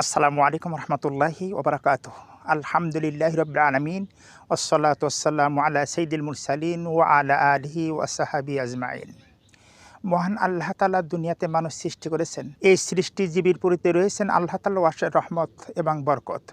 আসসালামু আলাইকুম রহমতুল্লাহি ওবরাকাত আলহামদুলিল্লাহ রবিল আলমিন ওসলাত ওসালাম আলা সঈদুল মুরসালিন ও আলা আলহি ওয়াসাহাবি আজমাইন মহান আল্লাহ তালা দুনিয়াতে মানুষ সৃষ্টি করেছেন। এই সৃষ্টিজীবীর পরিতে রয়েছেন আল্লাহ তালা ওয়াসের রহমত এবং বরকত।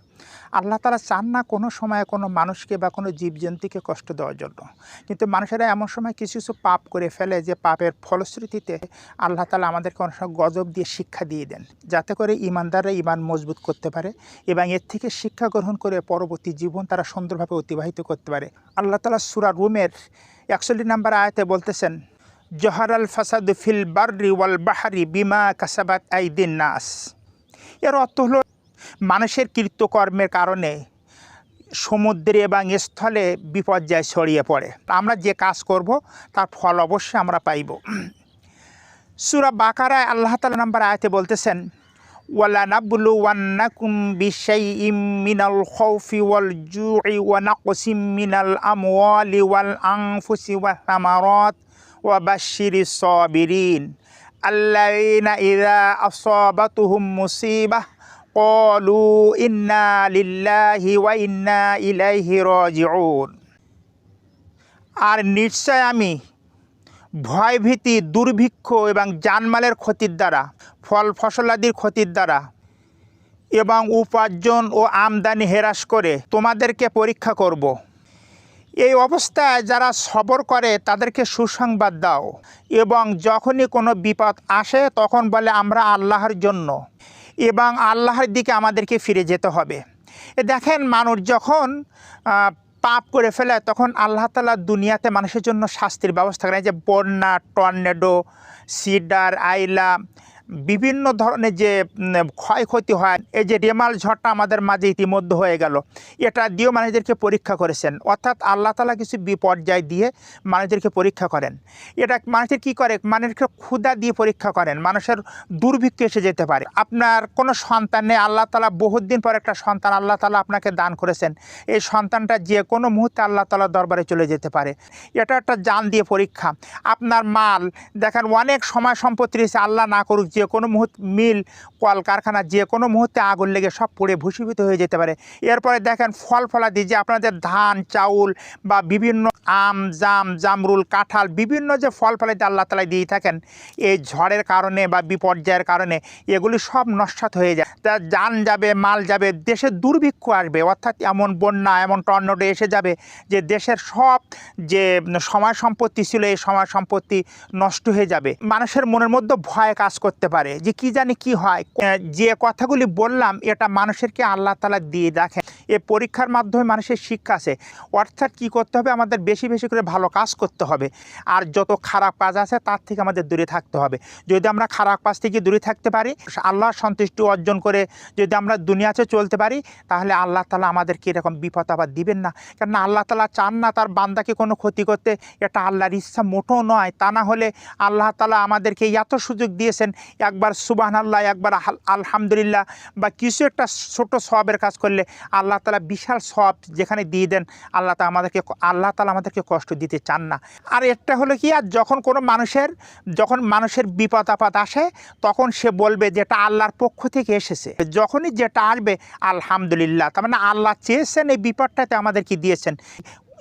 আল্লাহ তালা চান না কোনো সময় কোনো মানুষকে বা কোনো জীবজন্তুকে কষ্ট দেওয়ার জন্য। কিন্তু মানুষেরা এমন সময় কিছু কিছু পাপ করে ফেলে যে পাপের ফলশ্রুতিতে আল্লাহ তালা আমাদেরকে অনেক সময় গজব দিয়ে শিক্ষা দিয়ে দেন। যাতে করে ইমানদাররা ইমান মজবুত করতে পারে এবং এর থেকে শিক্ষা গ্রহণ করে পরবর্তী জীবন তারা সুন্দরভাবে অতিবাহিত করতে পারে। আল্লাহ তালা সুরা রুমের একচল্লিশ নাম্বার আয়তে বলতেছেন জহারাল ফাসাদ ফিল বার্রি ওয়াল বাহারি বিমা কাসাবাত আইদিন নাস। এর অর্থ হলো মানুষের কৃতকর্মের কারণে সমুদ্রে এবং স্থলে বিপর্যয় ছড়িয়ে পড়ে। আমরা যে কাজ করব, তার ফল অবশ্যই আমরা পাইব। সুরা বাকারায় আল্লাহ তালা নাম্বার আয়তে বলতেছেন, ওয়ালা নাবলু ওয়ান্নাকুম বিশাই ইম মিনাল ওয়াল জুই ওয়া ওয়াল ওয়া ওয়া বাশিরি সাবিরিন আল্লাযীনা ইযা আসাবাতুহুম মুসিবাহ قالوا إنا لله وإنا إليه راجعون আর নিশ্চয় আমি ভয়ভীতি দুর্ভিক্ষ এবং জানমালের ক্ষতির দ্বারা ফল ফসলাদির ক্ষতির দ্বারা এবং উপার্জন ও আমদানি হ্রাস করে তোমাদেরকে পরীক্ষা করব। এই অবস্থায় যারা সবর করে, তাদেরকে সুসংবাদ দাও এবং যখনই কোনো বিপদ আসে, তখন বলে, আমরা আল্লাহর জন্য। এবং আল্লাহর দিকে আমাদেরকে ফিরে যেতে হবে। দেখেন, মানুষ যখন পাপ করে ফেলে, তখন আল্লাহ তালা দুনিয়াতে মানুষের জন্য শাস্তির ব্যবস্থা এই যে বন্যা, টর্নেডো, সিডার, আইলা বিভিন্ন ধরনের যে ক্ষয়ক্ষতি হয়, এই যে রেমাল ঝড়টা আমাদের মাঝে ইতিমধ্যে হয়ে গেল, এটা দিয়েও মানুষদেরকে পরীক্ষা করেছেন। অর্থাৎ আল্লাহ তালা কিছু বিপর্যয় দিয়ে মানুষদেরকে পরীক্ষা করেন। এটা মানুষের কী করে? মানুষকে ক্ষুদা দিয়ে পরীক্ষা করেন। মানুষের দুর্ভিক্ষ এসে যেতে পারে। আপনার কোনো সন্তান নেই, আল্লাহ তালা বহুত দিন পর একটা সন্তান আল্লাহ তালা আপনাকে দান করেছেন। এই সন্তানটা যে কোনো মুহূর্তে আল্লাহ তালা দরবারে চলে যেতে পারে। এটা একটা জান দিয়ে পরীক্ষা। আপনার মাল, দেখেন অনেক সময় সম্পত্তি রয়েছে, আল্লাহ না করুক যে কোনো মুহূর্তে মিল, কলকারখানা যে কোনো মুহূর্তে আগুন লেগে সব পড়ে ভূষীভূত হয়ে যেতে পারে। এরপরে দেখেন ফল ফলাদি, যে আপনাদের ধান, চাউল বা বিভিন্ন আম, জাম, জামরুল, কাঁঠাল, বিভিন্ন যে ফল ফলাদি আল্লাহ তালা দিয়ে থাকেন, এই ঝড়ের কারণে বা বিপর্যয়ের কারণে এগুলি সব নস্বাত হয়ে যায়। তা যান যাবে, মাল যাবে দেশে দুর্ভিক্ষ আসবে, অর্থাৎ এমন বন্যা, এমন টর্নেডো এসে যাবে যে দেশের সব যে সময় সম্পত্তি ছিল, এই সময় সম্পত্তি নষ্ট হয়ে যাবে। মানুষের মনের মধ্যে ভয় কাজ করতে পারে যে কি জানি কি হয়। যে কথাগুলি বললাম, এটা মানুষেরকে আল্লাহ তালা দিয়ে দেখেন। এ পরীক্ষার মাধ্যমে মানুষের শিক্ষা আছে। অর্থাৎ কি করতে হবে? আমাদের বেশি বেশি করে ভালো কাজ করতে হবে। আর যত খারাপ কাজ আছে, তার থেকে আমাদের দূরে থাকতে হবে। যদি আমরা খারাপ কাজ থেকে দূরে থাকতে পারি, আল্লাহর সন্তুষ্টি অর্জন করে যদি আমরা দুনিয়াতে চলতে পারি, তাহলে আল্লাহ তালা আমাদেরকে এরকম বিপদ আবার দিবেন না। কেননা আল্লাহ তালা চান না তার বান্দাকে কোনো ক্ষতি করতে। এটা আল্লাহর ইচ্ছা মোটেও নয়। তা না হলে আল্লাহ তালা আমাদেরকে এত সুযোগ দিয়েছেন একবার সুবাহ আল্লাহ একবার আল- আলহামদুলিল্লাহ বা কিছু একটা ছোট সবের কাজ করলে আল্লাহ তালা বিশাল সব যেখানে দিয়ে দেন, আল্লাহ তালা আমাদেরকে আল্লাহ তালা আমাদেরকে কষ্ট দিতে চান না। আর একটা হলো কি, আর যখন কোনো মানুষের, যখন মানুষের বিপদ আপদ আসে, তখন সে বলবে যেটা আল্লাহর পক্ষ থেকে এসেছে। যখনই যেটা আসবে, আলহামদুলিল্লাহ, তার মানে আল্লাহ চেয়েছেন এই বিপদটাতে আমাদেরকে দিয়েছেন।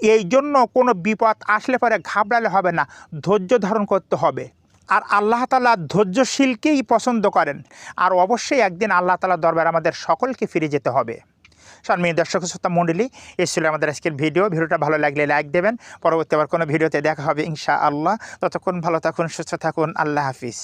এই জন্য কোনো বিপদ আসলে পরে ঘাবড়ালে হবে না, ধৈর্য ধারণ করতে হবে। আর আল্লাহ তালা ধৈর্যশীলকেই পছন্দ করেন। আর অবশ্যই একদিন আল্লাহ তালা দরবার আমাদের সকলকে ফিরে যেতে হবে। সম্মানিত দর্শক শ্রোতা মণ্ডলী এই ছিল আমাদের আজকের ভিডিও। ভিডিওটা ভালো লাগলে লাইক দেবেন। পরবর্তী আবার কোনো ভিডিওতে দেখা হবে ইনশা আল্লাহ ততক্ষণ ভালো থাকুন, সুস্থ থাকুন। আল্লাহ হাফিজ।